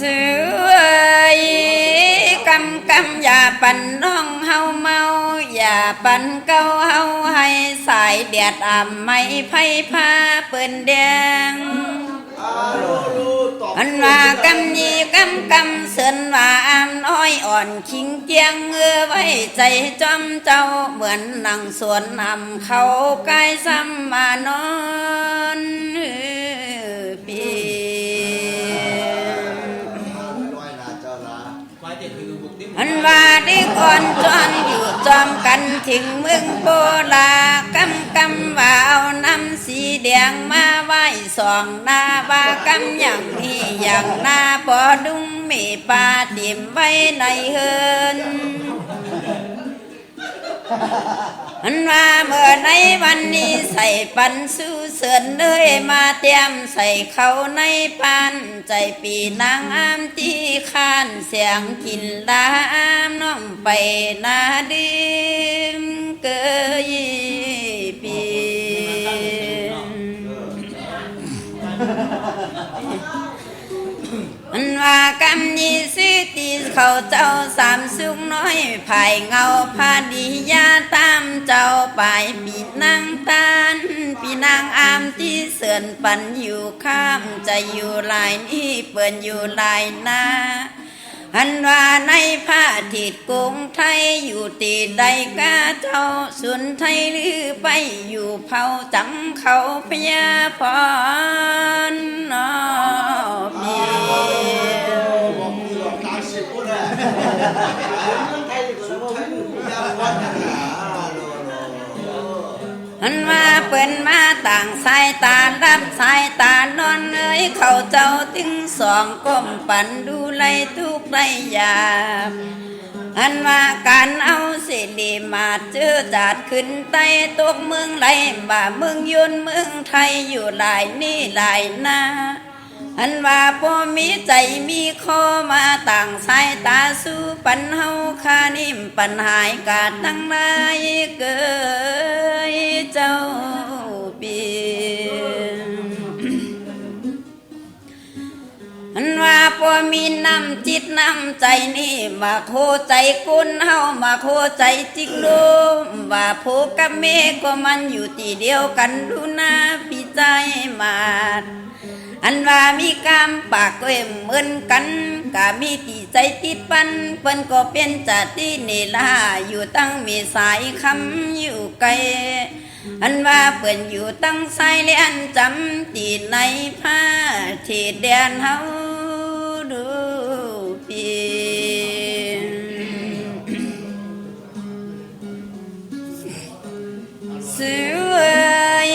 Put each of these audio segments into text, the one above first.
ซื้อเอ้ยกำกำอย่าปั่นน้องเฮาเมา อย่าปั่นเก้าเฮาให้สายแดดอ่ำไม่ไพ่ผ้าเปิ้นแดงอันว่ากำยีกำกำเสินว่าอามน้อยอ่อนคิงเกียงเงือไว้ใจจอมเจ้าเหมือนนางสวนนำเขากายซ้ำมานอน ว่าดิก่อนจอนอยู่จอมกันถึงเมืองโบลากำกำว่าเอาน้ำสีแดงมาไหว้สองหน้าว่ากำอย่างนี้อย่างหน้าปอดุงมีปลาติมไว้ในเฮิน มันว่าเมื่อในวันนี้ใส่ปันสู้เสือนเลยมาเตรียมใส่เขาในปันใจปีนางอามที่คานเสียงกินลามน้องไปนาดี ว่ากำนี้ซื้อตีเขาเจ้าสามสุกน้อยภายเงาพาดียาตามเจ้าไปปีนางตานปีนางอามที่เสื่อนปันอยู่ข้ามใจอยู่ลายนี้เปิ่นอยู่ลายนาอันว่าในผ้าทิดกุงไทยอยู่ตีใดกาเจ้าสุนไทยหรือไปอยู่เผาจังเขาพยาพรนอเพีย นว่าเปิ้นมาต่างสายตารับสายตานอนเอ้ยเขาเจ้าถึงสองก้มปันดูไลทุกไรยามอันว่าการเอาสิริมาเจอจัดขึ้นไต้ตกเมืองไรบ่าเมืองยุนเมืองไทยอยู่หลายนี่หลายนา อันว่าพอมีใจมีคอมาต่างสายตาสู้ปันเฮาคานิ่มปัญหายกาดตั้งนายเกยเจ้าเปียนอันว่าพอมีน้ำจิตน้ำใจนี่มาโคใจกุนเฮามาโคใจจิกลูมว่าผูกกับเมก็มันอยู่ที่เดียวกันดูนาพี่ใจมาด อันว่ามีกามปากก็เหมือนกันกามีตีใจติดปันเปิ้นก็เป็นจัดที่เนลาอยู่ตั้งมีสายคำอยู่ไกลอันว่าเปิ้นอยู่ตั้งสายเลียนจำตีในผ้าที่แดนเฮาดูเพียงซื้อเอ้ย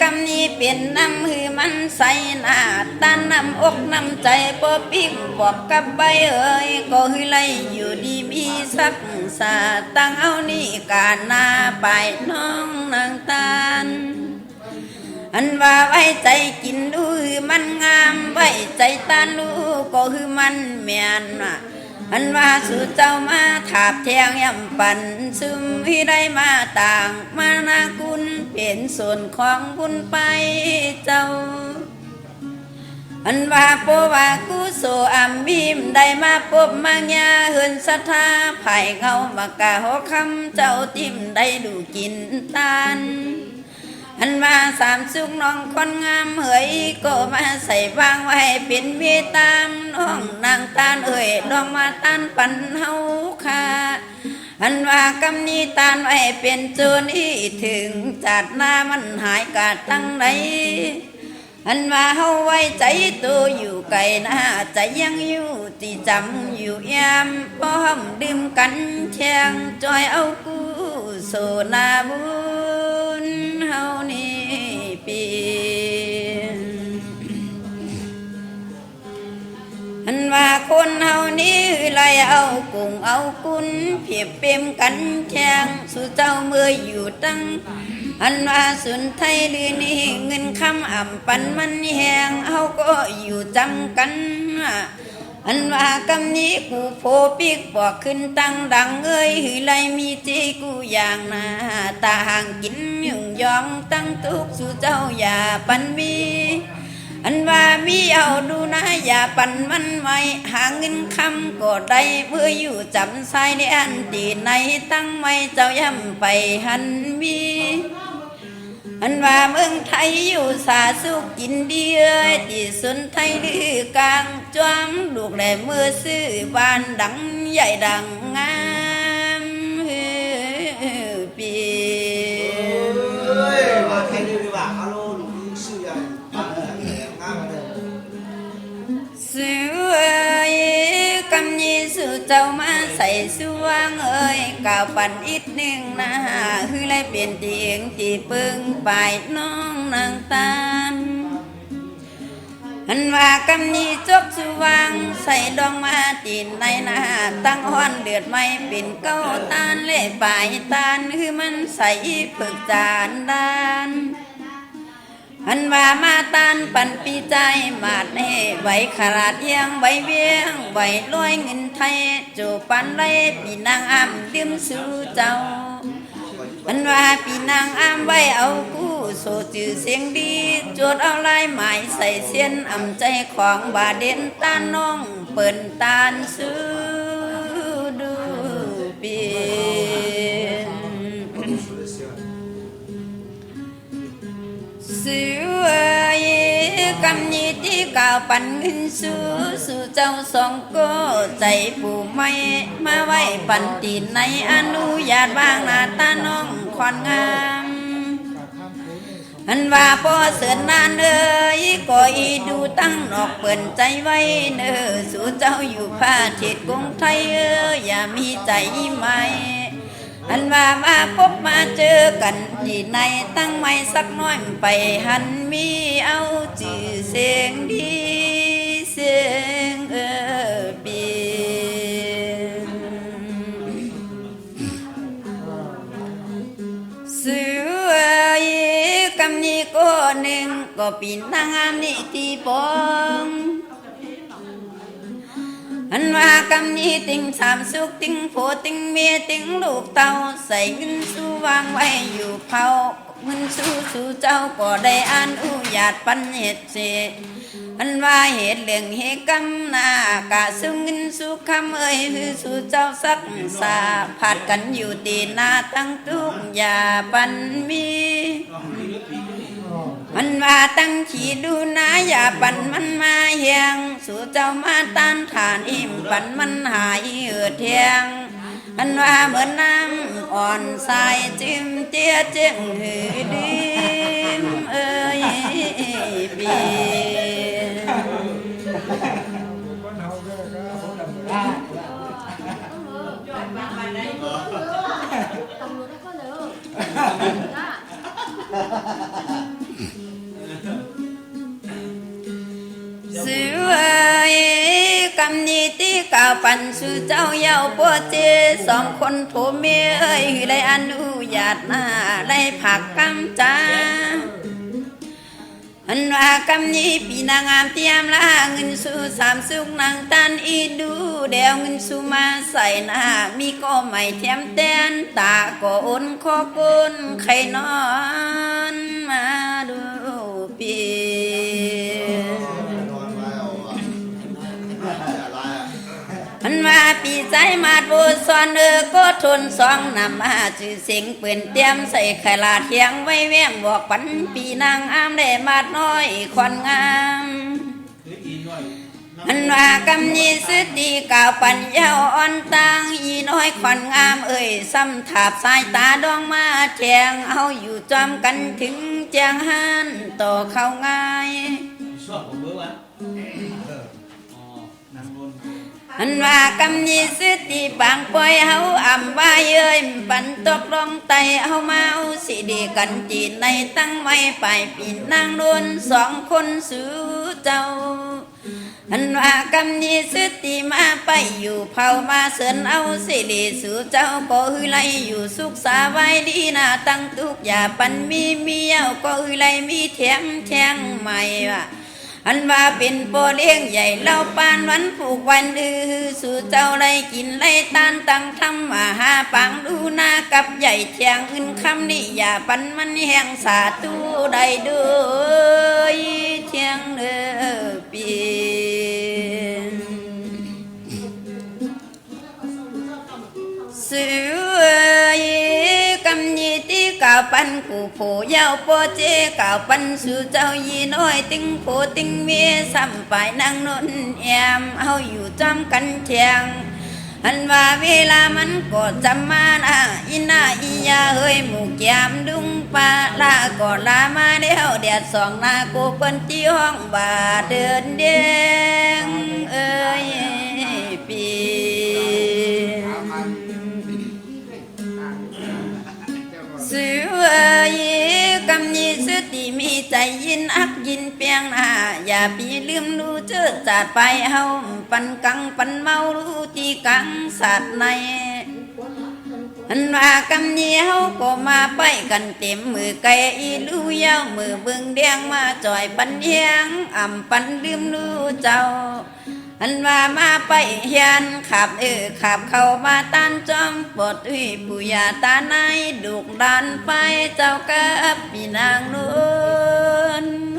กำนี้เป็นน้ำหือ มันใส่หน้าตาน้ำอกน้ำใจปอปิ้งบอกกับใบเอ้ยก็หือไลอยู่ดีมีสักสาตั้งเอานี่การหน้าไปน้องนางตาลอันว่าไว้ใจกินดูมันงามไว้ใจตาลูก็คือมันแม่นว่ะ อันว่าสู่เจ้ามาถาบแทงยำปันซึมที่ได้มาต่างมานาคุณเป็นส่วนของบุญไปเจ้า อันว่าโปว่ากุโสอัมบิมได้มาพบมางยาเฮินศรัทธาไผ่เขามากะหอคำเจ้าติมได้ดูกินตาน อันว่าสามสุกน้องคนงามเฮ้ยก็มาใส่วางไว้เป็นเวตามน้องนางตาลเอ้ยลองมาตานปันเฮาค่ะอันว่ากำนี้ตานไว้เป็นจรอีถึงจัดหน้ามันหายกาดตั้งไหนอันว่าเฮาไว้ใจตัวอยู่ไกลหน้าใจยังอยู่ที่จำอยู่ยามป้อมดื่มกันแช่งจอยเอากูโซนาบุญเฮานี่เปียนอันว่าคนเฮานี้ไล่เอากุ้งเอากุนเพียบเปมกันแชงสู่เจ้าเมื่ออยู่ตั้งอันว่าสุนไทยหรือนี่เงินคำอ่ำปันมันแหงเอาก็อยู่จำกัน อันว่ากำนี้กูโพปิกบอกขึ้นตั้งดังเอ้ยหือไรมีจีกูอย่างนาตาห่างกินยุ่งยองตั้งทุกสู่เจ้าอย่าปันมี อันว่ามีเอาดูนะอย่าปันมันไม่หาเงินคำก็ได้เมื่ออยู่จำสายในอันตีในตั้งไม่เจ้าย่ำไปหันมี อันว่าเมืองไทยอยู่สาสุขกินดีเอ้ยที่สุนไทยดื้อกลางจวมลูกแหลมมือซื้อบ้านดังใหญ่ดังงามปีเอ้ยมาแค่นี้ดีกว่าฮัลโหลลูกชื่อใหญ่บ้านแหลมงามมาเลยสวยกำยีสู่เจ้ามา ใส่สวงเอ้ยกาวปั่นอีกหนึ่งนะคือเลยเปลี่ยนเตียงจีปึงไปน้องนางตามอันว่ากำนี้จกสว่างใส่ดองมาตีนในนาตั้งห้อนเดือดไม่เป็นเก้าตานเล่ปลายตานคือมันใส่ผึกจานดานอัน ว่ามาตานปันปีใจมาดเน่ไหวขราดเอียงไหวเวียงไหวลอยเงินไทยจูปันไล่ปีนางอ้ำดื่มสู่เจ้ามันว่าพี่นางอ้าไว้เอากู้โซจือเสียงดีจดเอาลายหมายใส่เสียนอ่ำใจของบาเด่นตาน้องเปิ่นตาลซื้อ กำนี้ที่กล่าวปันเงินสู้สู่เจ้าสองก็ใจผู้ไม่มาไว้ปันตีนในอนุญาตวางนาตาน้องควันงามอันว่าพอเสือนนานเอ้ยก็อีดูตั้งนอกเปิ่นใจไว้เนอสู่เจ้าอยู่ผ้าเทศกรุงไทยเอออย่ามีใจไหม อันว่ามาพบมาเจอกันที่ในตั้งไม่สักน้อยไปหันมีเอาจื่อเสียงดีเสียงเออเปียนสวยกำนี้ก็หนึ่งก็ปีนางงามนี่ที่ปอง อันว่ากำนี้ติงสามสุขติงโผติงเมียติงลูกเต้าใส่เงินสู้วางไว้อยู่เผาเงินสู้สู่เจ้าก็ได้อ่านอุญาตปันเหตุเสอันว่าเหตุเรื่องเหตุกรรมนากะสู้เงินสู้คำเอ้ยคือสู่เจ้าสักสาผัดกันอยู่ตีนาตั้งทุกอย่าปันมี มันว่าตั้งขีดูนะอย่าปั่นมันมาเฮียง สู่เจ้ามาต้านทานอิ่มปั่นมันหายเอือเทียง มันว่าเหมือนน้ำอ่อนใสจิ้มเตี้ยเจ้งหือดิมเอ้ยเปียนตำรวจก็เลยำนี้ที่กาวปันสู่เจ้าเย้าปวเจสองคนผัวเมียเอ้ยได้อนุญาตหน้าได้ผักกำจาอันว่ากำนี้ปีนางงามเตรียมลาเงินสู่สามสุกนางตันอีดูเดวเงินสู่มาใส่หน้ามีก็ไม่เทียมแตนตาก็อ้นขอกุนใครนอนมาดูปี ว่าปีใจมาดบูซอนเออก็ทนสองนำมาจือเสียงเปืนเตรียมใส่ไข่ลาเทียงไว้เวียงบอกปันปีนางอามได้มาดน้อยควันงามมันว่ากำนี้สติกล่าวปัญญาอ่อนตังอีน้อยควันงามเอ่ยซ้ำถาบสายตาดองมาแทงเอาอยู่จอมกันถึงแจงหันต่อเข้าง่ายชอบผมเบอร์วะ อ๋อนังบนว่ากำนี้สติบางปล่อยเฮาอ่ำว่าเย้ยปันตกลงไตเฮามาเอาสิดีกันจีนในตั้งไว้ไปปีนนางโดนสองคนสู่เจ้าอันว่ากำนี้สติมาไปอยู่เผามาเสินเอาสิริสู่เจ้าก็ฮือไลอยู่สุขสาบายดีนาตั้งทุกอย่าปันมีเมียวก็ฮือไลมีแถมแทงใหม่ว่า อันว่าเป็นโปเลี้ยงใหญ่เล่าปานวันผูกวันดือสู่เจ้าไรกินไรตานตังทำมาหาปังดูหน้ากับใหญ่เทียงขึ้นคำนี้อย่าปันมันแห่งสาตูใด้เด้วยเทียงเด้อ ปันกูโผยาวโปเจก่าวปันสู่เจ้ายีน้อยติงโผติงเมียซ้ำไปนางนนแอมเอาอยู่จำกันเทียงอันว่าเวลามันก็จำมานะอินาอียาเฮ้ยหมูแกมดุงปลาลาก็ลามาเดียวแดดสองนากูเปิ้นที่ห้องบาเดินเด้งเอ้ย ยินอักยินเปียงหน้าอย่าปีลืมรู้เจอจัดไปเฮาปันกังปันเมารู้ที่กังสัตว์ในอันว่ากำยีเฮาก็มาไปกันเต็มมือไก่อีลูยาวมือเบิ่งแดงมาจ่อยปันเฮียงอ่ำปันลืมรู้เจ้า อันว่ามาไปเฮียนขับเออขับเข้ามาตันจอมปดอุ้ยปุยาตาในดุกดันไปเจ้ากับพี่นางนุ่ lên